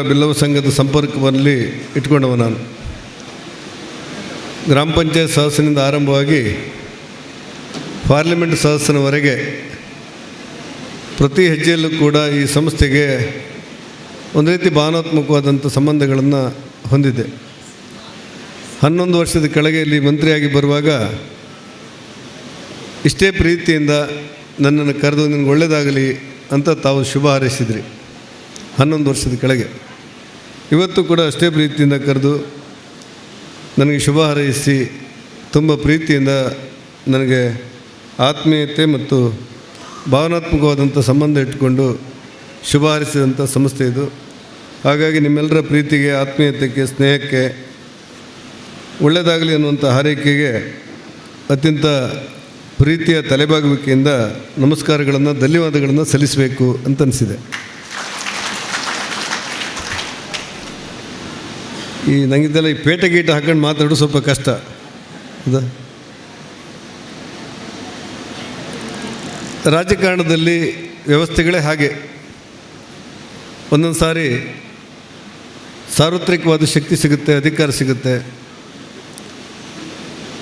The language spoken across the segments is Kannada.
ಬಿಲ್ಲವ ಸಂಘದ ಸಂಪರ್ಕದಲ್ಲಿ ಇಟ್ಕೊಂಡವ ನಾನು. ಗ್ರಾಮ ಪಂಚಾಯತ್ ಸದಸ್ಯನಿಂದ ಆರಂಭವಾಗಿ ಪಾರ್ಲಿಮೆಂಟ್ ಸದಸ್ಯನವರೆಗೆ ಪ್ರತಿ ಹೆಜ್ಜೆಯಲ್ಲೂ ಕೂಡ ಈ ಸಂಸ್ಥೆಗೆ ಒಂದು ರೀತಿ ಭಾವನಾತ್ಮಕವಾದಂಥ ಸಂಬಂಧಗಳನ್ನು ಹೊಂದಿದೆ. ಹನ್ನೊಂದು ವರ್ಷದ ಕೆಳಗೆ ಇಲ್ಲಿ ಮಂತ್ರಿಯಾಗಿ ಬರುವಾಗ ಇಷ್ಟೇ ಪ್ರೀತಿಯಿಂದ ನನ್ನನ್ನು ಕರೆದು ನಿನಗೆ ಒಳ್ಳೆಯದಾಗಲಿ ಅಂತ ತಾವು ಶುಭ ಹಾರೈಸಿದ್ರಿ. ಹನ್ನೊಂದು ವರ್ಷದ ಕೆಳಗೆ. ಇವತ್ತು ಕೂಡ ಅಷ್ಟೇ ಪ್ರೀತಿಯಿಂದ ಕರೆದು ನನಗೆ ಶುಭ ಹಾರೈಸಿ ತುಂಬ ಪ್ರೀತಿಯಿಂದ ನನಗೆ ಆತ್ಮೀಯತೆ ಮತ್ತು ಭಾವನಾತ್ಮಕವಾದಂಥ ಸಂಬಂಧ ಇಟ್ಟುಕೊಂಡು ಶುಭ ಹಾರಿಸಿದಂಥ ಸಂಸ್ಥೆ ಇದು. ಹಾಗಾಗಿ ನಿಮ್ಮೆಲ್ಲರ ಪ್ರೀತಿಗೆ, ಆತ್ಮೀಯತೆಗೆ, ಸ್ನೇಹಕ್ಕೆ ಒಳ್ಳೆಯದಾಗಲಿ ಅನ್ನುವಂಥ ಹಾರೈಕೆಗೆ ಅತ್ಯಂತ ಪ್ರೀತಿಯ ತಲೆಬಾಗುವಿಕೆಯಿಂದ ನಮಸ್ಕಾರಗಳನ್ನು, ಧನ್ಯವಾದಗಳನ್ನು ಸಲ್ಲಿಸಬೇಕು ಅಂತ ಈ ನನಗಿದ್ದೆಲ್ಲ ಈ ಪೇಟೆ ಗೀಟ ಹಾಕೊಂಡು ಮಾತಾಡೋದು ಸ್ವಲ್ಪ ಕಷ್ಟ. ಅದ? ರಾಜಕಾರಣದಲ್ಲಿ ವ್ಯವಸ್ಥೆಗಳೇ ಹಾಗೆ. ಒಂದೊಂದು ಸಾರಿ ಸಾರ್ವತ್ರಿಕವಾದ ಶಕ್ತಿ ಸಿಗುತ್ತೆ, ಅಧಿಕಾರ ಸಿಗುತ್ತೆ.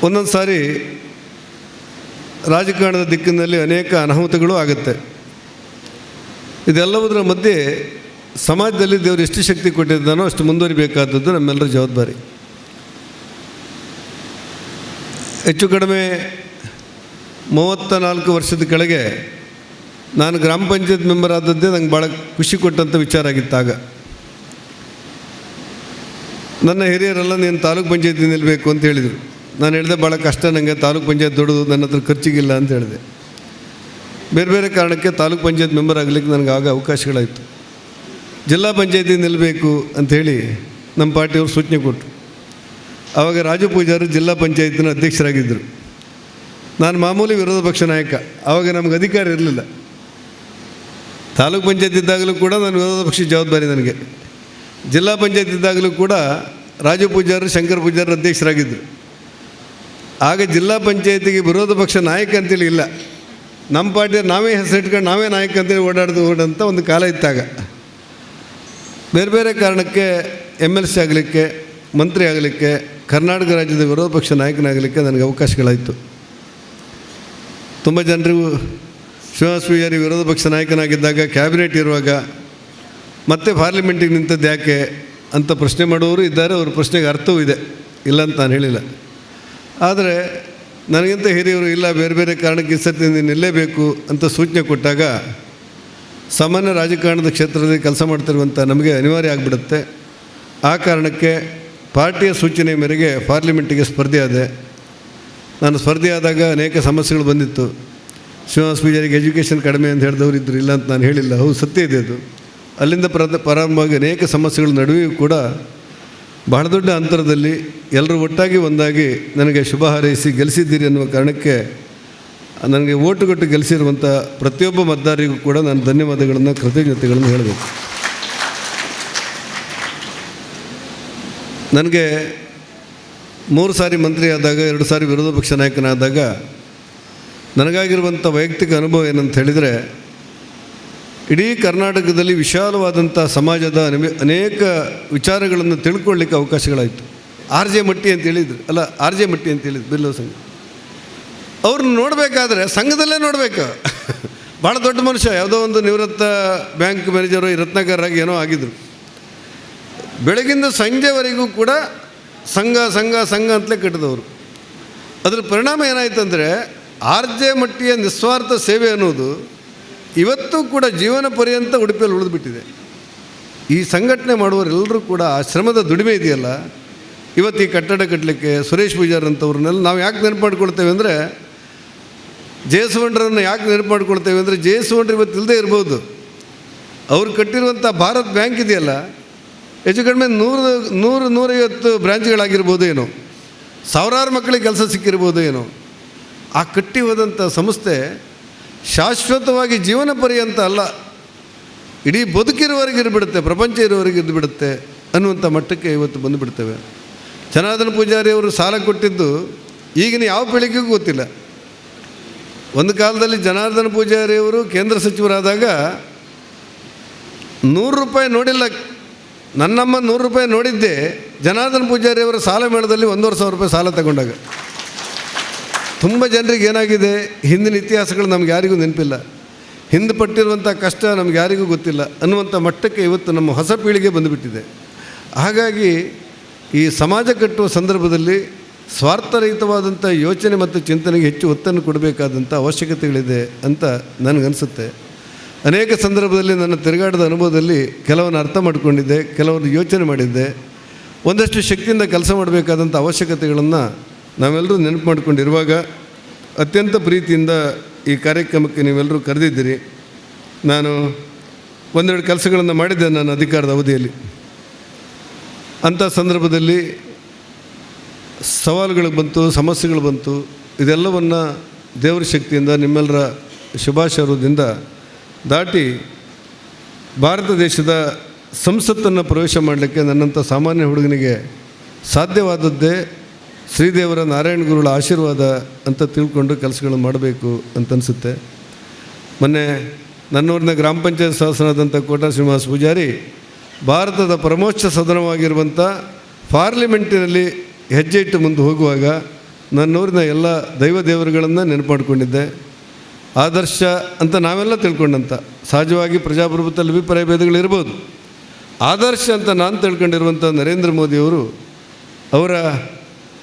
ಒಂದೊಂದು ಸಾರಿ ರಾಜಕಾರಣದ ದಿಕ್ಕಿನಲ್ಲಿ ಅನೇಕ ಅನಾಹುತಗಳು ಆಗುತ್ತೆ. ಇದೆಲ್ಲವುದರ ಮಧ್ಯೆ ಸಮಾಜದಲ್ಲಿ ದೇವರು ಎಷ್ಟು ಶಕ್ತಿ ಕೊಟ್ಟಿದ್ದಾನೋ ಅಷ್ಟು ಮುಂದುವರಿಬೇಕಾದದ್ದು ನಮ್ಮೆಲ್ಲರ ಜವಾಬ್ದಾರಿ. ಹೆಚ್ಚು ಕಡಿಮೆ ಮೂವತ್ತ ನಾಲ್ಕು ವರ್ಷದ ಕೆಳಗೆ ನಾನು ಗ್ರಾಮ ಪಂಚಾಯತ್ ಮೆಂಬರ್ ಆದದ್ದೇ ನಂಗೆ ಭಾಳ ಖುಷಿ ಕೊಟ್ಟಂಥ ವಿಚಾರ ಆಗಿತ್ತಾಗ ನನ್ನ ಹಿರಿಯರೆಲ್ಲ ನೀನು ತಾಲೂಕು ಪಂಚಾಯತಿ ನಿಲ್ಲಬೇಕು ಅಂತ ಹೇಳಿದರು. ನಾನು ಹೇಳಿದೆ, ಭಾಳ ಕಷ್ಟ ನನಗೆ ತಾಲೂಕು ಪಂಚಾಯತ್ ದೊಡ್ಡದು, ನನ್ನ ಹತ್ರ ಖರ್ಚಿಗಿಲ್ಲ ಅಂತ ಹೇಳಿದೆ. ಬೇರೆ ಬೇರೆ ಕಾರಣಕ್ಕೆ ತಾಲೂಕು ಪಂಚಾಯತ್ ಮೆಂಬರ್ ಆಗಲಿಕ್ಕೆ ನನಗೆ ಆಗ ಅವಕಾಶಗಳಾಯಿತು. ಜಿಲ್ಲಾ ಪಂಚಾಯತಿ ನಿಲ್ಲಬೇಕು ಅಂಥೇಳಿ ನಮ್ಮ ಪಾರ್ಟಿಯವರು ಸೂಚನೆ ಕೊಟ್ಟರು ಆವಾಗ ರಾಜು ಪೂಜಾರು ಜಿಲ್ಲಾ ಪಂಚಾಯತಿನ ಅಧ್ಯಕ್ಷರಾಗಿದ್ದರು. ನಾನು ಮಾಮೂಲಿ ವಿರೋಧ ಪಕ್ಷ ನಾಯಕ ಆವಾಗ ನಮ್ಗೆ ಅಧಿಕಾರ ಇರಲಿಲ್ಲ. ತಾಲೂಕು ಪಂಚಾಯತ್ ಇದ್ದಾಗಲೂ ಕೂಡ ನಾನು ವಿರೋಧ ಪಕ್ಷದ ಜವಾಬ್ದಾರಿ ನನಗೆ. ಜಿಲ್ಲಾ ಪಂಚಾಯತ್ ಇದ್ದಾಗಲೂ ಕೂಡ ರಾಜು ಪೂಜಾರು, ಶಂಕರ್ ಪೂಜಾರಿ ಅಧ್ಯಕ್ಷರಾಗಿದ್ದರು. ಆಗ ಜಿಲ್ಲಾ ಪಂಚಾಯತಿಗೆ ವಿರೋಧ ಪಕ್ಷ ನಾಯಕ ಅಂತೇಳಿ ಇಲ್ಲ. ನಮ್ಮ ಪಾರ್ಟಿ ನಾವೇ ಹೆಸರಿಟ್ಕೊಂಡು ನಾವೇ ನಾಯಕ ಅಂತೇಳಿ ಓಡಾಡ್ದು ಓಡಂತ ಒಂದು ಕಾಲ ಇತ್ತಾಗ. ಬೇರೆ ಬೇರೆ ಕಾರಣಕ್ಕೆ ಎಂ ಎಲ್ ಸಿ ಆಗಲಿಕ್ಕೆ, ಮಂತ್ರಿ ಆಗಲಿಕ್ಕೆ, ಕರ್ನಾಟಕ ರಾಜ್ಯದ ವಿರೋಧ ಪಕ್ಷ ನಾಯಕನಾಗಲಿಕ್ಕೆ ನನಗೆ ಅವಕಾಶಗಳಾಯಿತು. ತುಂಬ ಜನರಿಗೂ ಶ್ರೀನಿವಾಸ ಪೂಜಾರಿ ವಿರೋಧ ಪಕ್ಷ ನಾಯಕನಾಗಿದ್ದಾಗ ಕ್ಯಾಬಿನೆಟ್ ಇರುವಾಗ ಮತ್ತೆ ಪಾರ್ಲಿಮೆಂಟಿಗೆ ನಿಂತದ್ದು ಯಾಕೆ ಅಂತ ಪ್ರಶ್ನೆ ಮಾಡುವವರು ಇದ್ದಾರೆ, ಅವ್ರ ಪ್ರಶ್ನೆಗೆ ಅರ್ಥವೂ ಇದೆ. ಇಲ್ಲ ಅಂತ ನಾನು ಹೇಳಿಲ್ಲ. ಆದರೆ ನನಗಿಂತ ಹಿರಿಯವರು ಇಲ್ಲ ಬೇರೆ ಬೇರೆ ಕಾರಣಕ್ಕೆ ಈ ಸರ್ತಿ ನಿಲ್ಲೇಬೇಕು ಅಂತ ಸೂಚನೆ ಕೊಟ್ಟಾಗ ಸಾಮಾನ್ಯ ರಾಜಕಾರಣದ ಕ್ಷೇತ್ರದಲ್ಲಿ ಕೆಲಸ ಮಾಡ್ತಿರುವಂಥ ನಮಗೆ ಅನಿವಾರ್ಯ ಆಗಿಬಿಡುತ್ತೆ. ಆ ಕಾರಣಕ್ಕೆ ಪಾರ್ಟಿಯ ಸೂಚನೆ ಮೇರೆಗೆ ಪಾರ್ಲಿಮೆಂಟಿಗೆ ಸ್ಪರ್ಧೆ ಆದೆ. ನಾನು ಸ್ಪರ್ಧೆ ಆದಾಗ ಅನೇಕ ಸಮಸ್ಯೆಗಳು ಬಂದಿತ್ತು. ಶ್ರೀನಿವಾಸ ಪೂಜಾರಿಗೆ ಎಜುಕೇಷನ್ ಕಡಿಮೆ ಅಂತ ಹೇಳಿದವರು ಇದ್ದರು ಇಲ್ಲ ಅಂತ ನಾನು ಹೇಳಿಲ್ಲ. ಹೌದು, ಸತ್ಯ ಇದೆ ಅದು. ಅಲ್ಲಿಂದ ಪ್ರದ ಪ್ರಾರಂಭವಾಗಿ ಅನೇಕ ಸಮಸ್ಯೆಗಳ ನಡುವೆಯೂ ಕೂಡ ಬಹಳ ದೊಡ್ಡ ಅಂತರದಲ್ಲಿ ಎಲ್ಲರೂ ಒಟ್ಟಾಗಿ ಒಂದಾಗಿ ನನಗೆ ಶುಭ ಹಾರೈಸಿ ಗೆಲ್ಲಿಸಿದ್ದೀರಿ ಅನ್ನುವ ಕಾರಣಕ್ಕೆ ನನಗೆ ಓಟು ಕೊಟ್ಟು ಗೆಲ್ಲಿಸಿರುವಂಥ ಪ್ರತಿಯೊಬ್ಬ ಮತದಾರರಿಗೂ ಕೂಡ ನಾನು ಧನ್ಯವಾದಗಳನ್ನು, ಕೃತಜ್ಞತೆಗಳನ್ನು ಹೇಳಬೇಕು. ನನಗೆ ಮೂರು ಸಾರಿ ಮಂತ್ರಿ ಆದಾಗ, ಎರಡು ಸಾರಿ ವಿರೋಧ ಪಕ್ಷ ನಾಯಕನಾದಾಗ ನನಗಾಗಿರುವಂಥ ವೈಯಕ್ತಿಕ ಅನುಭವ ಏನಂತ ಹೇಳಿದರೆ, ಇಡೀ ಕರ್ನಾಟಕದಲ್ಲಿ ವಿಶಾಲವಾದಂಥ ಸಮಾಜದ ಅನೆ- ಅನೇಕ ವಿಚಾರಗಳನ್ನು ತಿಳ್ಕೊಳ್ಳಿಕ್ಕೆ ಅವಕಾಶಗಳಾಯಿತು. ಆರ್ ಜೆ ಮಟ್ಟಿ ಅಂತ ಹೇಳಿದ್ರು. ಅಲ್ಲ, ಆರ್ ಜೆ ಮಟ್ಟಿ ಅಂತ ಹೇಳಿದ್ರು ಬಿಲ್ಲೋ ಸಂಘ ಅವ್ರನ್ನ ನೋಡಬೇಕಾದ್ರೆ ಸಂಘದಲ್ಲೇ ನೋಡಬೇಕು. ಭಾಳ ದೊಡ್ಡ ಮನುಷ್ಯ, ಯಾವುದೋ ಒಂದು ನಿವೃತ್ತ ಬ್ಯಾಂಕ್ ಮ್ಯಾನೇಜರು ಈ ರತ್ನಾಕರಾಗಿ ಏನೋ ಆಗಿದ್ರು. ಬೆಳಗಿಂದ ಸಂಜೆವರೆಗೂ ಕೂಡ ಸಂಘ ಸಂಘ ಸಂಘ ಅಂತಲೇ ಕಟ್ಟಿದವರು. ಅದರ ಪರಿಣಾಮ ಏನಾಯ್ತಂದರೆ ಆರ್ ಜೆ ಮಟ್ಟಿಯ ನಿಸ್ವಾರ್ಥ ಸೇವೆ ಅನ್ನೋದು ಇವತ್ತು ಕೂಡ ಜೀವನ ಪರ್ಯಂತ ಉಡುಪಿಯಲ್ಲಿ ಉಳಿದುಬಿಟ್ಟಿದೆ. ಈ ಸಂಘಟನೆ ಮಾಡುವವರೆಲ್ಲರೂ ಕೂಡ ಆ ಶ್ರಮದ ದುಡಿಮೆ ಇದೆಯಲ್ಲ? ಇವತ್ತು ಈ ಕಟ್ಟಡ ಕಟ್ಟಲಿಕ್ಕೆ ಸುರೇಶ್ ಪೂಜಾರ್ ಅಂಥವ್ರನ್ನೆಲ್ಲ ನಾವು ಯಾಕೆ ನೆನಪು ಮಾಡ್ಕೊಳ್ತೇವೆ ಅಂದರೆ ಜಯಸುವಂಡ್ರನ್ನು ಯಾಕೆ ನೆನಪು ಮಾಡ್ಕೊಳ್ತೇವೆ ಅಂದರೆ ಜಯಸುವಂಡ್ರ ಇವತ್ತು ಇಲ್ಲದೆ ಇರ್ಬೋದು. ಅವ್ರು ಕಟ್ಟಿರುವಂಥ ಭಾರತ್ ಬ್ಯಾಂಕ್ ಇದೆಯಲ್ಲ, ಹೆಚ್ಚು ಕಡಿಮೆ ನೂರು ನೂರು, ನೂರೈವತ್ತು ಬ್ರ್ಯಾಂಚ್ಗಳಾಗಿರ್ಬೋದು ಏನೋ. ಸಾವಿರಾರು ಮಕ್ಕಳಿಗೆ ಕೆಲಸ ಸಿಕ್ಕಿರ್ಬೋದು ಏನೋ. ಆ ಕಟ್ಟಿ ಹೋದಂಥ ಸಂಸ್ಥೆ ಶಾಶ್ವತವಾಗಿ ಜೀವನ ಪರ್ಯಂತ ಅಲ್ಲ, ಇಡೀ ಬದುಕಿರುವವರೆಗೆ ಇರ್ಬಿಡುತ್ತೆ, ಪ್ರಪಂಚ ಇರುವವರೆಗೆ ಇದ್ದು ಬಿಡುತ್ತೆ ಅನ್ನುವಂಥ ಮಟ್ಟಕ್ಕೆ ಇವತ್ತು ಬಂದುಬಿಡ್ತೇವೆ. ಜನಾರ್ದನ ಪೂಜಾರಿ ಅವರು ಸಾಲ ಕೊಟ್ಟಿದ್ದು ಈಗಿನ ಯಾವ ಪೀಳಿಗೆಗೂ ಗೊತ್ತಿಲ್ಲ. ಒಂದು ಕಾಲದಲ್ಲಿ ಜನಾರ್ದನ ಪೂಜಾರಿಯವರು ಕೇಂದ್ರ ಸಚಿವರಾದಾಗ ನೂರು ರೂಪಾಯಿ ನೋಡಿಲ್ಲ. ನನ್ನಮ್ಮ ನೂರು ರೂಪಾಯಿ ನೋಡಿದ್ದೆ. ಜನಾರ್ದನ ಪೂಜಾರಿಯವರ ಸಾಲ ಮೇಳದಲ್ಲಿ ಒಂದೂವರೆ ಸಾವಿರ ರೂಪಾಯಿ ಸಾಲ ತಗೊಂಡಾಗ. ತುಂಬ ಜನರಿಗೆ ಏನಾಗಿದೆ? ಹಿಂದಿನ ಇತಿಹಾಸಗಳು ನಮ್ಗೆ ಯಾರಿಗೂ ನೆನಪಿಲ್ಲ. ಹಿಂದೆ ಪಟ್ಟಿರುವಂಥ ಕಷ್ಟ ನಮ್ಗೆ ಯಾರಿಗೂ ಗೊತ್ತಿಲ್ಲ. ಅನ್ನುವಂಥ ಮಟ್ಟಕ್ಕೆ ಇವತ್ತು ನಮ್ಮ ಹೊಸ ಪೀಳಿಗೆ ಬಂದುಬಿಟ್ಟಿದೆ. ಹಾಗಾಗಿ ಈ ಸಮಾಜ ಕಟ್ಟುವ ಸಂದರ್ಭದಲ್ಲಿ ಸ್ವಾರ್ಥರಹಿತವಾದಂಥ ಯೋಚನೆ ಮತ್ತು ಚಿಂತನೆಗೆ ಹೆಚ್ಚು ಒತ್ತನ್ನು ಕೊಡಬೇಕಾದಂಥ ಅವಶ್ಯಕತೆಗಳಿದೆ ಅಂತ ನನಗನ್ಸುತ್ತೆ. ಅನೇಕ ಸಂದರ್ಭದಲ್ಲಿ ನನ್ನ ತಿರುಗಾಟದ ಅನುಭವದಲ್ಲಿ ಕೆಲವನ್ನು ಅರ್ಥ ಮಾಡಿಕೊಂಡಿದ್ದೆ, ಕೆಲವನ್ನು ಯೋಚನೆ ಮಾಡಿದ್ದೆ. ಒಂದಷ್ಟು ಶಕ್ತಿಯಿಂದ ಕೆಲಸ ಮಾಡಬೇಕಾದಂಥ ಅವಶ್ಯಕತೆಗಳನ್ನು ನಾವೆಲ್ಲರೂ ನೆನಪು ಮಾಡಿಕೊಂಡಿರುವಾಗ ಅತ್ಯಂತ ಪ್ರೀತಿಯಿಂದ ಈ ಕಾರ್ಯಕ್ರಮಕ್ಕೆ ನೀವೆಲ್ಲರೂ ಕರೆದಿದ್ದೀರಿ. ನಾನು ಒಂದೆರಡು ಕೆಲಸಗಳನ್ನು ಮಾಡಿದ್ದೆ ನನ್ನ ಅಧಿಕಾರದ ಅವಧಿಯಲ್ಲಿ. ಅಂಥ ಸಂದರ್ಭದಲ್ಲಿ ಸವಾಲುಗಳು ಬಂತು, ಸಮಸ್ಯೆಗಳು ಬಂತು, ಇದೆಲ್ಲವನ್ನು ದೇವರ ಶಕ್ತಿಯಿಂದ ನಿಮ್ಮೆಲ್ಲರ ಶುಭಾಶಯದಿಂದ ದಾಟಿ ಭಾರತ ದೇಶದ ಸಂಸತ್ತನ್ನು ಪ್ರವೇಶ ಮಾಡಲಿಕ್ಕೆ ನನ್ನಂಥ ಸಾಮಾನ್ಯ ಹುಡುಗನಿಗೆ ಸಾಧ್ಯವಾದದ್ದೇ ಶ್ರೀದೇವರ ನಾರಾಯಣ ಗುರುಗಳ ಆಶೀರ್ವಾದ ಅಂತ ತಿಳ್ಕೊಂಡು ಕೆಲಸಗಳನ್ನು ಮಾಡಬೇಕು ಅಂತ ಅನಿಸುತ್ತೆ. ಮೊನ್ನೆ ನನ್ನೂರಿನ ಗ್ರಾಮ ಪಂಚಾಯತ್ ಸದಸ್ಯನಾದಂಥ ಕೋಟಾ ಶ್ರೀನಿವಾಸ ಪೂಜಾರಿ ಭಾರತದ ಪ್ರಮೋಚ್ಚ ಸದನವಾಗಿರುವಂಥ ಪಾರ್ಲಿಮೆಂಟಿನಲ್ಲಿ ಹೆಜ್ಜೆ ಇಟ್ಟು ಮುಂದೆ ಹೋಗುವಾಗ ನನ್ನೂರಿನ ಎಲ್ಲ ದೈವ ದೇವರುಗಳನ್ನು ನೆನಪು ಮಾಡಿಕೊಂಡಿದ್ದೆ ಆದರ್ಶ ಅಂತ ನಾವೆಲ್ಲ ತಿಳ್ಕೊಂಡಂಥ ಸಹಜವಾಗಿ ಪ್ರಜಾಪ್ರಭುತ್ವದಲ್ಲಿ ಅಭಿಪ್ರಾಯ ಭೇದಗಳಿರ್ಬೋದು ಆದರ್ಶ ಅಂತ ನಾನು ತಿಳ್ಕೊಂಡಿರುವಂಥ ನರೇಂದ್ರ ಮೋದಿಯವರು ಅವರ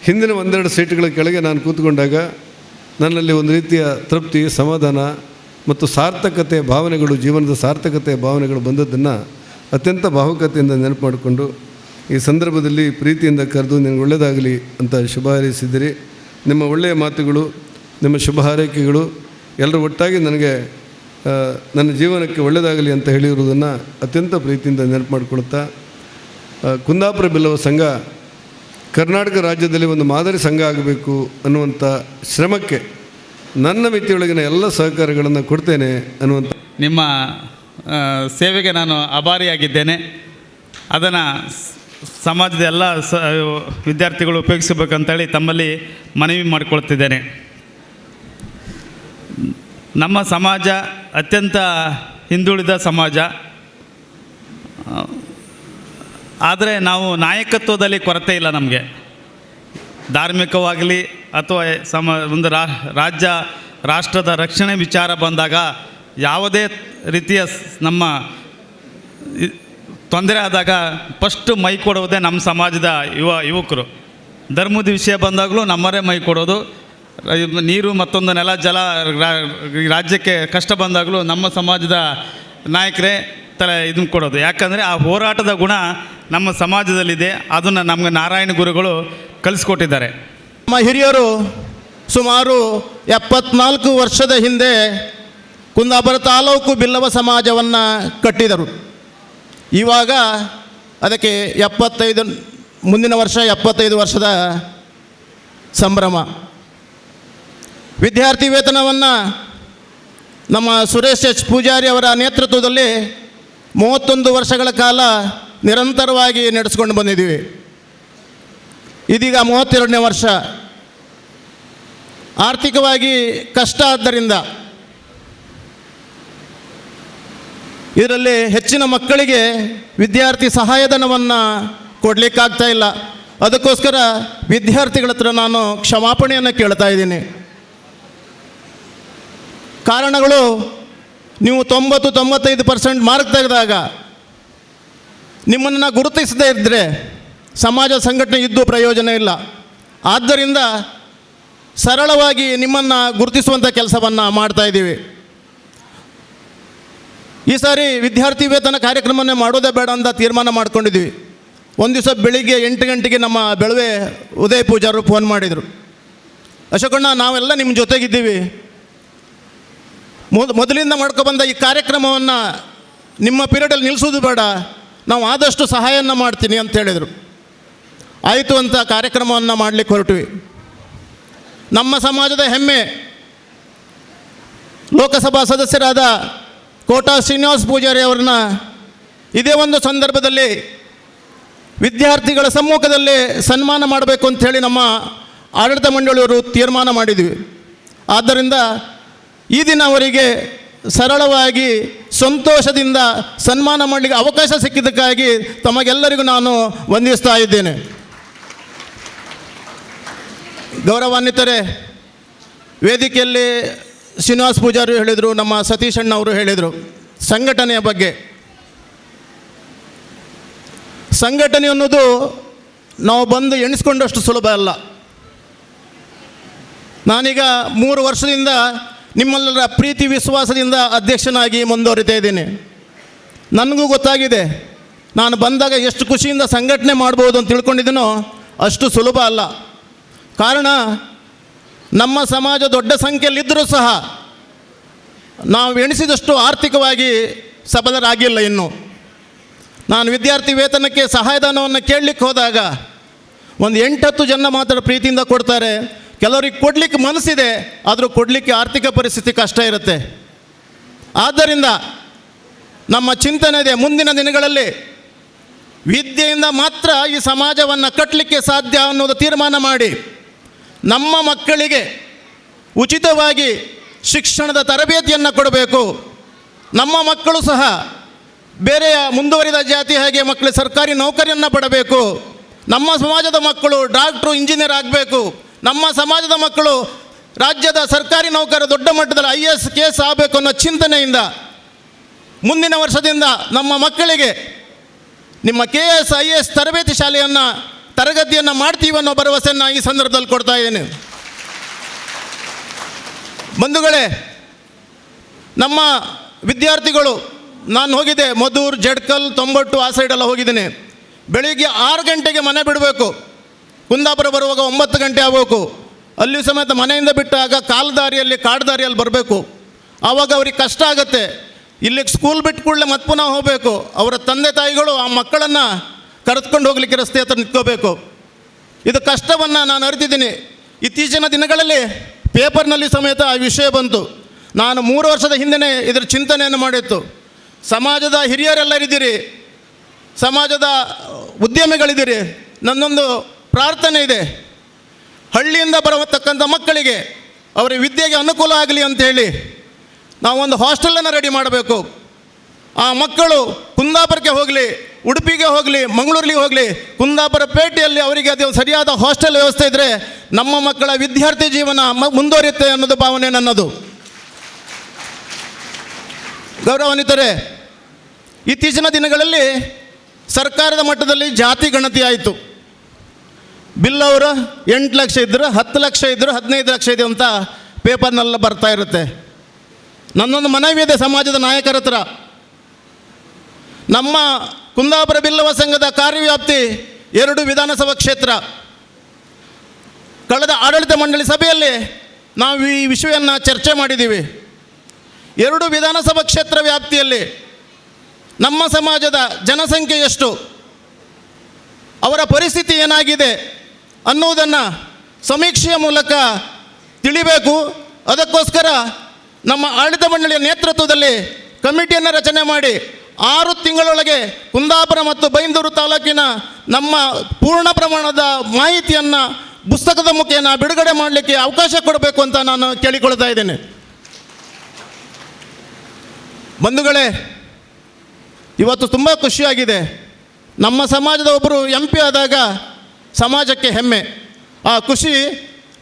ಹಿಂದಿನ ಒಂದೆರಡು ಸೀಟ್ಗಳ ಕೆಳಗೆ ನಾನು ಕೂತ್ಕೊಂಡಾಗ ನನ್ನಲ್ಲಿ ಒಂದು ರೀತಿಯ ತೃಪ್ತಿ, ಸಮಾಧಾನ ಮತ್ತು ಸಾರ್ಥಕತೆಯ ಭಾವನೆಗಳು, ಜೀವನದ ಸಾರ್ಥಕತೆಯ ಭಾವನೆಗಳು ಬಂದದ್ದನ್ನು ಅತ್ಯಂತ ಭಾವುಕತೆಯಿಂದ ನೆನಪು ಮಾಡಿಕೊಂಡು ಈ ಸಂದರ್ಭದಲ್ಲಿ ಪ್ರೀತಿಯಿಂದ ಕರೆದು ನಿನಗೆ ಒಳ್ಳೆಯದಾಗಲಿ ಅಂತ ಶುಭ ಹಾರೈಸಿದ್ದೀರಿ. ನಿಮ್ಮ ಒಳ್ಳೆಯ ಮಾತುಗಳು, ನಿಮ್ಮ ಶುಭ ಹಾರೈಕೆಗಳು ಎಲ್ಲರೂ ಒಟ್ಟಾಗಿ ನನಗೆ ನನ್ನ ಜೀವನಕ್ಕೆ ಒಳ್ಳೆಯದಾಗಲಿ ಅಂತ ಹೇಳಿರುವುದನ್ನು ಅತ್ಯಂತ ಪ್ರೀತಿಯಿಂದ ನೆನಪು ಮಾಡಿಕೊಳ್ತಾ ಕುಂದಾಪುರ ಬಿಲ್ಲವ ಸಂಘ ಕರ್ನಾಟಕ ರಾಜ್ಯದಲ್ಲಿ ಒಂದು ಮಾದರಿ ಸಂಘ ಆಗಬೇಕು ಅನ್ನುವಂಥ ಶ್ರಮಕ್ಕೆ ನನ್ನ ಮಿತಿಯೊಳಗಿನ ಎಲ್ಲ ಸಹಕಾರಗಳನ್ನು ಕೊಡ್ತೇನೆ ಅನ್ನುವಂಥ ನಿಮ್ಮ ಸೇವೆಗೆ ನಾನು ಆಭಾರಿಯಾಗಿದ್ದೇನೆ. ಅದನ್ನು ಸಮಾಜದ ಎಲ್ಲ ಸ, ವಿದ್ಯಾರ್ಥಿಗಳು ಉಪಯೋಗಿಸಬೇಕಂತೇಳಿ ತಮ್ಮಲ್ಲಿ ಮನವಿ ಮಾಡಿಕೊಳ್ತಿದ್ದೇನೆ. ನಮ್ಮ ಸಮಾಜ ಅತ್ಯಂತ ಹಿಂದುಳಿದ ಸಮಾಜ. ಆದರೆ ನಾವು ನಾಯಕತ್ವದಲ್ಲಿ ಕೊರತೆ ಇಲ್ಲ ನಮಗೆ. ಧಾರ್ಮಿಕವಾಗಲಿ ಅಥವಾ ಸಮ, ಒಂದು ರಾ, ರಾಜ್ಯ, ರಾಷ್ಟ್ರದ ರಕ್ಷಣೆ ವಿಚಾರ ಬಂದಾಗ ಯಾವುದೇ ರೀತಿಯ ನಮ್ಮ ತೊಂದರೆ ಆದಾಗ ಫಸ್ಟ್ ಮೈ ಕೊಡೋದೇ ನಮ್ಮ ಸಮಾಜದ ಯುವ ಯುವಕರು. ಧರ್ಮದ ವಿಷಯ ಬಂದಾಗಲೂ ನಮ್ಮರೇ ಮೈ ಕೊಡೋದು. ನೀರು ಮತ್ತೊಂದು ನೆಲ, ಜಲ ರಾಜ್ಯಕ್ಕೆ ಕಷ್ಟ ಬಂದಾಗಲೂ ನಮ್ಮ ಸಮಾಜದ ನಾಯಕರೇ ತಲೆ ಇದನ್ನ ಕೊಡೋದು. ಯಾಕಂದರೆ ಆ ಹೋರಾಟದ ಗುಣ ನಮ್ಮ ಸಮಾಜದಲ್ಲಿದೆ. ಅದನ್ನು ನಮಗೆ ನಾರಾಯಣ ಗುರುಗಳು ಕಲಿಸ್ಕೊಟ್ಟಿದ್ದಾರೆ. ನಮ್ಮ ಹಿರಿಯರು ಸುಮಾರು ಎಪ್ಪತ್ನಾಲ್ಕು ವರ್ಷದ ಹಿಂದೆ ಕುಂದಾಪುರ ತಾಲೂಕು ಬಿಲ್ಲವ ಸಮಾಜವನ್ನು ಕಟ್ಟಿದರು. ಇವಾಗ ಅದಕ್ಕೆ ಎಪ್ಪತ್ತೈದು, ಮುಂದಿನ ವರ್ಷ ಎಪ್ಪತ್ತೈದು ವರ್ಷದ ಸಂಭ್ರಮ. ವಿದ್ಯಾರ್ಥಿ ವೇತನವನ್ನು ನಮ್ಮ ಸುರೇಶ್ ಎಚ್. ಪೂಜಾರಿ ಅವರ ನೇತೃತ್ವದಲ್ಲಿ ಮೂವತ್ತೊಂದು ವರ್ಷಗಳ ಕಾಲ ನಿರಂತರವಾಗಿ ನಡೆಸ್ಕೊಂಡು ಬಂದಿದ್ದೀವಿ. ಇದೀಗ ಮೂವತ್ತೆರಡನೇ ವರ್ಷ. ಆರ್ಥಿಕವಾಗಿ ಕಷ್ಟ ಆದ್ದರಿಂದ ಇದರಲ್ಲಿ ಹೆಚ್ಚಿನ ಮಕ್ಕಳಿಗೆ ವಿದ್ಯಾರ್ಥಿ ಸಹಾಯಧನವನ್ನು ಕೊಡಲಿಕ್ಕಾಗ್ತಾ ಇಲ್ಲ. ಅದಕ್ಕೋಸ್ಕರ ವಿದ್ಯಾರ್ಥಿಗಳ ಹತ್ರ ನಾನು ಕ್ಷಮಾಪಣೆಯನ್ನು ಕೇಳ್ತಾ ಇದ್ದೀನಿ. ಕಾರಣಗಳು ನೀವು ತೊಂಬತ್ತು, ತೊಂಬತ್ತೈದು ಪರ್ಸೆಂಟ್ ಮಾರ್ಕ್ ತೆಗೆದಾಗ ನಿಮ್ಮನ್ನು ಗುರುತಿಸದೇ ಇದ್ದರೆ ಸಮಾಜ ಸಂಘಟನೆ ಇದ್ದು ಪ್ರಯೋಜನ ಇಲ್ಲ. ಆದ್ದರಿಂದ ಸರಳವಾಗಿ ನಿಮ್ಮನ್ನು ಗುರುತಿಸುವಂಥ ಕೆಲಸವನ್ನು ಮಾಡ್ತಾ ಇದ್ದೀವಿ. ಈ ಸಾರಿ ವಿದ್ಯಾರ್ಥಿ ವೇತನ ಕಾರ್ಯಕ್ರಮನೇ ಮಾಡೋದೇ ಬೇಡ ಅಂತ ತೀರ್ಮಾನ ಮಾಡ್ಕೊಂಡಿದ್ವಿ ಒಂದು ದಿವಸ ಬೆಳಿಗ್ಗೆ ಎಂಟು ಗಂಟೆಗೆ ನಮ್ಮ ಬೆಳವೆ ಉದಯ ಪೂಜಾರು ಫೋನ್ ಮಾಡಿದರು. ಅಶೋಕಣ್ಣ, ನಾವೆಲ್ಲ ನಿಮ್ಮ ಜೊತೆಗಿದ್ದೀವಿ. ಮೊದ್ ಮೊದಲಿಂದ ಮಾಡ್ಕೊಬಂದ ಈ ಕಾರ್ಯಕ್ರಮವನ್ನು ನಿಮ್ಮ ಪೀರಿಯಡಲ್ಲಿ ನಿಲ್ಲಿಸೋದು ಬೇಡ. ನಾವು ಆದಷ್ಟು ಸಹಾಯನ ಮಾಡ್ತೀನಿ ಅಂತ ಹೇಳಿದರು. ಆಯಿತು ಅಂತ ಕಾರ್ಯಕ್ರಮವನ್ನು ಮಾಡಲಿಕ್ಕೆ ಹೊರಟ್ವಿ. ನಮ್ಮ ಸಮಾಜದ ಹೆಮ್ಮೆ. ಲೋಕಸಭಾ ಸದಸ್ಯರಾದ ಕೋಟಾ ಶ್ರೀನಿವಾಸ ಪೂಜಾರಿ ಅವರನ್ನ ಇದೇ ಒಂದು ಸಂದರ್ಭದಲ್ಲಿ ವಿದ್ಯಾರ್ಥಿಗಳ ಸಮ್ಮುಖದಲ್ಲಿ ಸನ್ಮಾನ ಮಾಡಬೇಕು ಅಂಥೇಳಿ ನಮ್ಮ ಆಡಳಿತ ಮಂಡಳಿಯವರು ತೀರ್ಮಾನ ಮಾಡಿದ್ವಿ. ಆದ್ದರಿಂದ ಈ ದಿನ ಅವರಿಗೆ ಸರಳವಾಗಿ ಸಂತೋಷದಿಂದ ಸನ್ಮಾನ ಮಾಡಲಿಕ್ಕೆ ಅವಕಾಶ ಸಿಕ್ಕಿದ್ದಕ್ಕಾಗಿ ತಮಗೆಲ್ಲರಿಗೂ ನಾನು ವಂದಿಸ್ತಾ ಇದ್ದೇನೆ. ಗೌರವಾನ್ವಿತರೆ, ವೇದಿಕೆಯಲ್ಲಿ ಶ್ರೀನಿವಾಸ್ ಪೂಜಾರಿ ಹೇಳಿದರು, ನಮ್ಮ ಸತೀಶ್ ಅಣ್ಣ ಅವರು ಹೇಳಿದರು, ಸಂಘಟನೆಯ ಬಗ್ಗೆ. ಸಂಘಟನೆ ಅನ್ನೋದು ನಾವು ಬಂದು ಎಣಿಸ್ಕೊಂಡಷ್ಟು ಸುಲಭ ಅಲ್ಲ. ನಾನೀಗ ಮೂರು ವರ್ಷದಿಂದ ನಿಮ್ಮೆಲ್ಲರ ಪ್ರೀತಿ ವಿಶ್ವಾಸದಿಂದ ಅಧ್ಯಕ್ಷನಾಗಿ ಮುಂದುವರಿತಾ ಇದ್ದೀನಿ. ನನಗೂ ಗೊತ್ತಾಗಿದೆ, ನಾನು ಬಂದಾಗ ಎಷ್ಟು ಖುಷಿಯಿಂದ ಸಂಘಟನೆ ಮಾಡ್ಬೋದು ಅಂತ ತಿಳ್ಕೊಂಡಿದ್ದೀನೋ ಅಷ್ಟು ಸುಲಭ ಅಲ್ಲ. ಕಾರಣ ನಮ್ಮ ಸಮಾಜ ದೊಡ್ಡ ಸಂಖ್ಯೆಯಲ್ಲಿದ್ದರೂ ಸಹ ನಾವು ಎಣಿಸಿದಷ್ಟು ಆರ್ಥಿಕವಾಗಿ ಸಬಲರಾಗಿಲ್ಲ ಇನ್ನು. ನಾನು ವಿದ್ಯಾರ್ಥಿ ವೇತನಕ್ಕೆ ಸಹಾಯಧನವನ್ನು ಕೇಳಲಿಕ್ಕೆ ಹೋದಾಗ ಒಂದು ಎಂಟತ್ತು ಜನ ಮಾತ್ರ ಪ್ರೀತಿಯಿಂದ ಕೊಡ್ತಾರೆ. ಕೆಲವರಿಗೆ ಕೊಡಲಿಕ್ಕೆ ಮನಸ್ಸಿದೆ, ಆದರೂ ಕೊಡಲಿಕ್ಕೆ ಆರ್ಥಿಕ ಪರಿಸ್ಥಿತಿ ಕಷ್ಟ ಇರುತ್ತೆ. ಆದ್ದರಿಂದ ನಮ್ಮ ಚಿಂತನೆ ಇದೆ, ಮುಂದಿನ ದಿನಗಳಲ್ಲಿ ವಿದ್ಯೆಯಿಂದ ಮಾತ್ರ ಈ ಸಮಾಜವನ್ನು ಕಟ್ಟಲಿಕ್ಕೆ ಸಾಧ್ಯ ಅನ್ನೋದು ತೀರ್ಮಾನ ಮಾಡಿ. ನಮ್ಮ ಮಕ್ಕಳಿಗೆ ಉಚಿತವಾಗಿ ಶಿಕ್ಷಣದ ತರಬೇತಿಯನ್ನು ಕೊಡಬೇಕು. ನಮ್ಮ ಮಕ್ಕಳು ಸಹ ಬೇರೆಯ ಮುಂದುವರಿದ ಜಾತಿ ಹಾಗೆ ಮಕ್ಕಳು ಸರ್ಕಾರಿ ನೌಕರಿಯನ್ನು ಪಡಬೇಕು. ನಮ್ಮ ಸಮಾಜದ ಮಕ್ಕಳು ಡಾಕ್ಟ್ರು, ಇಂಜಿನಿಯರ್ ಆಗಬೇಕು. ನಮ್ಮ ಸಮಾಜದ ಮಕ್ಕಳು ರಾಜ್ಯದ ಸರ್ಕಾರಿ ನೌಕರ ದೊಡ್ಡ ಮಟ್ಟದಲ್ಲಿ ಐ ಎಸ್ ಕೆ ಎಸ್ ಆಗಬೇಕು ಅನ್ನೋ ಚಿಂತನೆಯಿಂದ ಮುಂದಿನ ವರ್ಷದಿಂದ ನಮ್ಮ ಮಕ್ಕಳಿಗೆ ನಿಮ್ಮ ಕೆ ಎಸ್ ಐ ಎಸ್ ತರಬೇತಿ ಶಾಲೆಯನ್ನು ತರಗತಿಯನ್ನು ಮಾಡ್ತೀವಿ ಅನ್ನೋ ಭರವಸೆಯನ್ನು ಈ ಸಂದರ್ಭದಲ್ಲಿ ಕೊಡ್ತಾ ಇದ್ದೇನೆ. ಬಂಧುಗಳೇ, ನಮ್ಮ ವಿದ್ಯಾರ್ಥಿಗಳು, ನಾನು ಹೋಗಿದ್ದೆ ಮಧೂರ್ ಜಡ್ಕಲ್, ತೊಂಬಟ್ಟು ಆ ಸೈಡೆಲ್ಲ ಹೋಗಿದ್ದೀನಿ. ಬೆಳಿಗ್ಗೆ ಆರು ಗಂಟೆಗೆ ಮನೆ ಬಿಡಬೇಕು. ಕುಂದಾಪುರ ಬರುವಾಗ ಒಂಬತ್ತು ಗಂಟೆ ಆಗಬೇಕು. ಅಲ್ಲಿ ಸಮೇತ ಮನೆಯಿಂದ ಬಿಟ್ಟಾಗ ಕಾಲು ದಾರಿಯಲ್ಲಿ ಕಾಡು ದಾರಿಯಲ್ಲಿ ಬರಬೇಕು. ಆವಾಗ ಅವ್ರಿಗೆ ಕಷ್ಟ ಆಗುತ್ತೆ. ಇಲ್ಲಿಗೆ ಸ್ಕೂಲ್ ಬಿಟ್ಟು ಕೂಡಲೇ ಮತ್ತೆ ಪುನಃ ಹೋಗಬೇಕು. ಅವರ ತಂದೆ ತಾಯಿಗಳು, ಆ ಮಕ್ಕಳನ್ನು ಕರೆದುಕೊಂಡು ಹೋಗಲಿಕ್ಕೆ ರಸ್ತೆ ಹತ್ರ ನಿಂತ್ಕೋಬೇಕು. ಇದು ಕಷ್ಟವನ್ನು ನಾನು ಅರಿತಿದ್ದೀನಿ. ಇತ್ತೀಚಿನ ದಿನಗಳಲ್ಲಿ ಪೇಪರ್ನಲ್ಲಿ ಸಮೇತ ಆ ವಿಷಯ ಬಂತು. ನಾನು ಮೂರು ವರ್ಷದ ಹಿಂದೆ ಇದರ ಚಿಂತನೆಯನ್ನು ಮಾಡಿತ್ತು ಸಮಾಜದ ಹಿರಿಯರೆಲ್ಲರಿದ್ದೀರಿ ಸಮಾಜದ ಉದ್ಯಮಿಗಳಿದ್ದೀರಿ. ನನ್ನೊಂದು ಪ್ರಾರ್ಥನೆ ಇದೆ. ಹಳ್ಳಿಯಿಂದ ಬರತಕ್ಕಂಥ ಮಕ್ಕಳಿಗೆ ಅವರ ವಿದ್ಯೆಗೆ ಅನುಕೂಲ ಆಗಲಿ ಅಂತೇಳಿ ನಾವೊಂದು ಹಾಸ್ಟೆಲನ್ನು ರೆಡಿ ಮಾಡಬೇಕು. ಆ ಮಕ್ಕಳು ಕುಂದಾಪುರಕ್ಕೆ ಹೋಗಲಿ. ಉಡುಪಿಗೆ ಹೋಗಲಿ ಮಂಗಳೂರಿಗೆ ಹೋಗಲಿ, ಕುಂದಾಪುರ ಪೇಟೆಯಲ್ಲಿ ಅವರಿಗೆ ಅದು ಸರಿಯಾದ ಹಾಸ್ಟೆಲ್ ವ್ಯವಸ್ಥೆ ಇದ್ದರೆ ನಮ್ಮ ಮಕ್ಕಳ ವಿದ್ಯಾರ್ಥಿ ಜೀವನ ಮುಂದುವರಿಯುತ್ತೆ ಅನ್ನೋದು ಭಾವನೆ ನನ್ನದು. ಗೌರವಾನ್ವಿತರೆ, ಇತ್ತೀಚಿನ ದಿನಗಳಲ್ಲಿ ಸರ್ಕಾರದ ಮಟ್ಟದಲ್ಲಿ ಜಾತಿ ಗಣತಿ ಆಯಿತು. ಬಿಲ್ ಅವರು ಎಂಟು ಲಕ್ಷ ಇದ್ದರು ಹತ್ತು ಲಕ್ಷ ಇದ್ದರು ಹದಿನೈದು ಲಕ್ಷ ಇದೆ ಅಂತ ಪೇಪರ್ನೆಲ್ಲ ಬರ್ತಾ ಇರುತ್ತೆ. ನನ್ನೊಂದು ಮನವಿ ಇದೆ ಸಮಾಜದ ನಾಯಕರ ಹತ್ರ. ನಮ್ಮ ಕುಂದಾಪುರ ಬಿಲ್ಲವ ಸಂಘದ ಕಾರ್ಯವ್ಯಾಪ್ತಿ ಎರಡು ವಿಧಾನಸಭಾ ಕ್ಷೇತ್ರ. ಕಳೆದ ಆಡಳಿತ ಮಂಡಳಿ ಸಭೆಯಲ್ಲಿ ನಾವು ಈ ವಿಷಯವನ್ನು ಚರ್ಚೆ ಮಾಡಿದ್ದೀವಿ. ಎರಡು ವಿಧಾನಸಭಾ ಕ್ಷೇತ್ರ ವ್ಯಾಪ್ತಿಯಲ್ಲಿ ನಮ್ಮ ಸಮಾಜದ ಜನಸಂಖ್ಯೆ ಎಷ್ಟು? ಅವರ ಪರಿಸ್ಥಿತಿ ಏನಾಗಿದೆ ಅನ್ನುವುದನ್ನು ಸಮೀಕ್ಷೆಯ ಮೂಲಕ ತಿಳಿಬೇಕು. ಅದಕ್ಕೋಸ್ಕರ ನಮ್ಮ ಆಡಳಿತ ಮಂಡಳಿಯ ನೇತೃತ್ವದಲ್ಲಿ ಕಮಿಟಿಯನ್ನು ರಚನೆ ಮಾಡಿ ಆರು ತಿಂಗಳೊಳಗೆ ಕುಂದಾಪುರ ಮತ್ತು ಬೈಂದೂರು ತಾಲೂಕಿನ ನಮ್ಮ ಪೂರ್ಣ ಪ್ರಮಾಣದ ಮಾಹಿತಿಯನ್ನು ಪುಸ್ತಕದ ಮುಖೇನ ಬಿಡುಗಡೆ ಮಾಡಲಿಕ್ಕೆ ಅವಕಾಶ ಕೊಡಬೇಕು ಅಂತ ನಾನು ಕೇಳಿಕೊಳ್ತಾ ಇದ್ದೇನೆ. ಬಂಧುಗಳೇ, ಇವತ್ತು ತುಂಬ ಖುಷಿಯಾಗಿದೆ. ನಮ್ಮ ಸಮಾಜದ ಒಬ್ಬರು ಎಂ ಪಿ ಆದಾಗ ಸಮಾಜಕ್ಕೆ ಹೆಮ್ಮೆ. ಆ ಖುಷಿ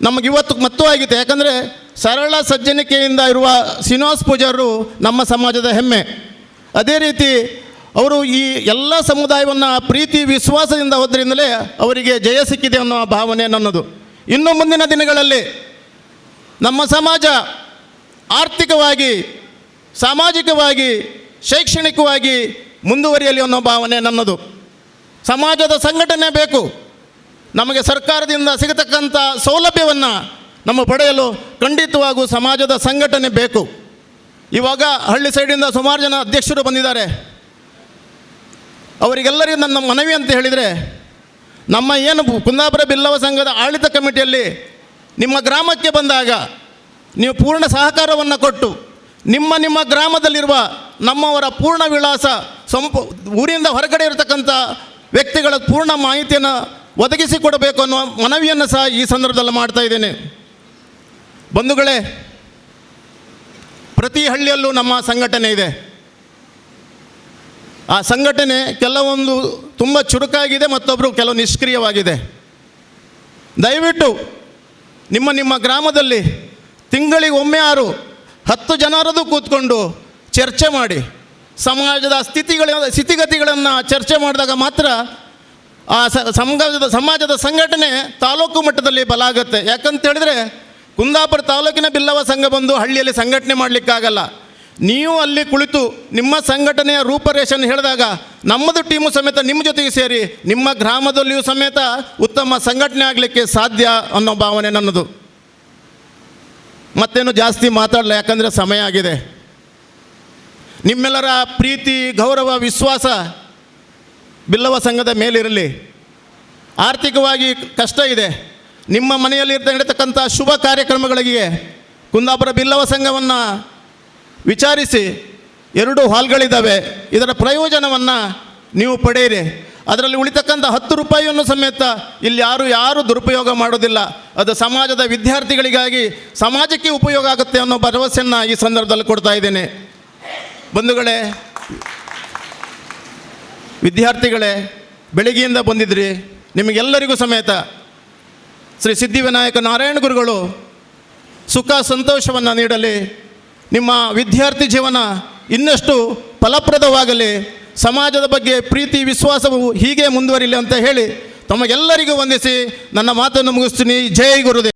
ನಮಗಿವತ್ತು ಮತ್ತೂ ಆಗಿದೆ. ಯಾಕಂದರೆ ಸರಳ ಸಜ್ಜನಿಕೆಯಿಂದ ಇರುವ ಶ್ರೀನಿವಾಸ್ ಪೂಜಾರರು ನಮ್ಮ ಸಮಾಜದ ಹೆಮ್ಮೆ. ಅದೇ ರೀತಿ ಅವರು ಈ ಎಲ್ಲ ಸಮುದಾಯವನ್ನು ಪ್ರೀತಿ ವಿಶ್ವಾಸದಿಂದ ಹೋದ್ರಿಂದಲೇ ಅವರಿಗೆ ಜಯ ಸಿಕ್ಕಿದೆ ಅನ್ನೋ ಭಾವನೆ ನನ್ನದು. ಇನ್ನು ಮುಂದಿನ ದಿನಗಳಲ್ಲಿ ನಮ್ಮ ಸಮಾಜ ಆರ್ಥಿಕವಾಗಿ, ಸಾಮಾಜಿಕವಾಗಿ, ಶೈಕ್ಷಣಿಕವಾಗಿ ಮುಂದುವರಿಯಲಿ ಅನ್ನೋ ಭಾವನೆ ನನ್ನದು. ಸಮಾಜದ ಸಂಘಟನೆ ಬೇಕು. ನಮಗೆ ಸರ್ಕಾರದಿಂದ ಸಿಗತಕ್ಕಂಥ ಸೌಲಭ್ಯವನ್ನು ನಮ್ಮ ಪಡೆಯಲು ಖಂಡಿತವಾಗೂ ಸಮಾಜದ ಸಂಘಟನೆ ಬೇಕು. ಇವಾಗ ಹಳ್ಳಿ ಸೈಡಿಂದ ಸುಮಾರು ಜನ ಅಧ್ಯಕ್ಷರು ಬಂದಿದ್ದಾರೆ. ಅವರಿಗೆಲ್ಲರಿಗೂ ನನ್ನ ಮನವಿ ಅಂತ ಹೇಳಿದರೆ, ನಮ್ಮ ಏನು ಕುಂದಾಪುರ ಬಿಲ್ಲವ ಸಂಘದ ಆಡಳಿತ ಕಮಿಟಿಯಲ್ಲಿ ನಿಮ್ಮ ಗ್ರಾಮಕ್ಕೆ ಬಂದಾಗ ನೀವು ಪೂರ್ಣ ಸಹಕಾರವನ್ನು ಕೊಟ್ಟು, ನಿಮ್ಮ ನಿಮ್ಮ ಗ್ರಾಮದಲ್ಲಿರುವ ನಮ್ಮವರ ಪೂರ್ಣ ವಿಳಾಸ, ಸಂಪು ಊರಿಂದ ಹೊರಗಡೆ ಇರತಕ್ಕಂಥ ವ್ಯಕ್ತಿಗಳ ಪೂರ್ಣ ಮಾಹಿತಿಯನ್ನು ಒದಗಿಸಿಕೊಡಬೇಕು ಅನ್ನುವ ಮನವಿಯನ್ನು ಸಹ ಈ ಸಂದರ್ಭದಲ್ಲಿ ಮಾಡ್ತಾ ಇದ್ದೇನೆ. ಬಂಧುಗಳೇ ಪ್ರತಿ ಹಳ್ಳಿಯಲ್ಲೂ ನಮ್ಮ ಸಂಘಟನೆ ಇದೆ. ಆ ಸಂಘಟನೆ ಕೆಲವೊಂದು ತುಂಬ ಚುರುಕಾಗಿದೆ ಮತ್ತೊಬ್ಬರು ಕೆಲವು ನಿಷ್ಕ್ರಿಯವಾಗಿದೆ. ದಯವಿಟ್ಟು ನಿಮ್ಮ ನಿಮ್ಮ ಗ್ರಾಮದಲ್ಲಿ ತಿಂಗಳಿಗೆ ಒಮ್ಮೆ ಆರು ಹತ್ತು ಜನರದು ಕೂತ್ಕೊಂಡು ಚರ್ಚೆ ಮಾಡಿ. ಸಮಾಜದ ಸ್ಥಿತಿಗಳ, ಸ್ಥಿತಿಗತಿಗಳನ್ನು ಚರ್ಚೆ ಮಾಡಿದಾಗ ಮಾತ್ರ ಆ ಸಮಾಜದ ಸಮಾಜದ ಸಂಘಟನೆ ತಾಲೂಕು ಮಟ್ಟದಲ್ಲಿ ಬಲ ಆಗುತ್ತೆ. ಯಾಕಂತ ಹೇಳಿದ್ರೆ ಕುಂದಾಪುರ ತಾಲೂಕಿನ ಬಿಲ್ಲವ ಸಂಘ ಬಂದು ಹಳ್ಳಿಯಲ್ಲಿ ಸಂಘಟನೆ ಮಾಡಲಿಕ್ಕಾಗಲ್ಲ. ನೀವು ಅಲ್ಲಿ ಕುಳಿತು ನಿಮ್ಮ ಸಂಘಟನೆಯ ರೂಪರೇಷನ್ ಹೇಳಿದಾಗ ನಮ್ಮದು ಟೀಮು ಸಮೇತ ನಿಮ್ಮ ಜೊತೆಗೆ ಸೇರಿ ನಿಮ್ಮ ಗ್ರಾಮದಲ್ಲಿಯೂ ಸಮೇತ ಉತ್ತಮ ಸಂಘಟನೆ ಆಗಲಿಕ್ಕೆ ಸಾಧ್ಯ ಅನ್ನೋ ಭಾವನೆ ನನ್ನದು. ಮತ್ತೇನು ಜಾಸ್ತಿ ಮಾತಾಡಲ್ಲ ಯಾಕಂದರೆ ಸಮಯ ಆಗಿದೆ. ನಿಮ್ಮೆಲ್ಲರ ಪ್ರೀತಿ, ಗೌರವ, ವಿಶ್ವಾಸ ಬಿಲ್ಲವ ಸಂಘದ ಮೇಲಿರಲಿ. ಆರ್ಥಿಕವಾಗಿ ಕಷ್ಟ ಇದೆ. ನಿಮ್ಮ ಮನೆಯಲ್ಲಿ ನಡೀತಕ್ಕಂಥ ಶುಭ ಕಾರ್ಯಕ್ರಮಗಳಿಗೆ ಕುಂದಾಪುರ ಬಿಲ್ಲವ ಸಂಘವನ್ನು ವಿಚಾರಿಸಿ ಎರಡು ಹಾಲ್ಗಳಿದ್ದಾವೆ ಇದರ ಪ್ರಯೋಜನವನ್ನು ನೀವು ಪಡೆಯಿರಿ. ಅದರಲ್ಲಿ ಉಳಿತಕ್ಕಂಥ ಹತ್ತು ರೂಪಾಯಿಯನ್ನು ಸಮೇತ ಇಲ್ಲಿ ಯಾರು ಯಾರು ದುರುಪಯೋಗ ಮಾಡೋದಿಲ್ಲ. ಅದು ಸಮಾಜದ ವಿದ್ಯಾರ್ಥಿಗಳಿಗಾಗಿ ಸಮಾಜಕ್ಕೆ ಉಪಯೋಗ ಆಗುತ್ತೆ ಅನ್ನೋ ಭರವಸೆಯನ್ನು ಈ ಸಂದರ್ಭದಲ್ಲಿ ಕೊಡ್ತಾ ಇದ್ದೇನೆ. ಬಂಧುಗಳೇ, ವಿದ್ಯಾರ್ಥಿಗಳೇ, ಬೆಳಿಗ್ಗೆಯಿಂದ ಬಂದಿದ್ರಿ. ನಿಮಗೆಲ್ಲರಿಗೂ ಸಮೇತ ಶ್ರೀ ಸಿದ್ಧಿವಿನಾಯಕ ನಾರಾಯಣ ಗುರುಗಳು ಸುಖ ಸಂತೋಷವನ್ನು ನೀಡಲಿ. ನಿಮ್ಮ ವಿದ್ಯಾರ್ಥಿ ಜೀವನ ಇನ್ನಷ್ಟು ಫಲಪ್ರದವಾಗಲಿ. ಸಮಾಜದ ಬಗ್ಗೆ ಪ್ರೀತಿ, ವಿಶ್ವಾಸವು ಹೀಗೆ ಮುಂದುವರಿಲಿ ಅಂತ ಹೇಳಿ ತಮಗೆಲ್ಲರಿಗೂ ವಂದಿಸಿ ನನ್ನ ಮಾತನ್ನು ಮುಗಿಸ್ತೀನಿ. ಜೈ ಗುರುದೇವ್.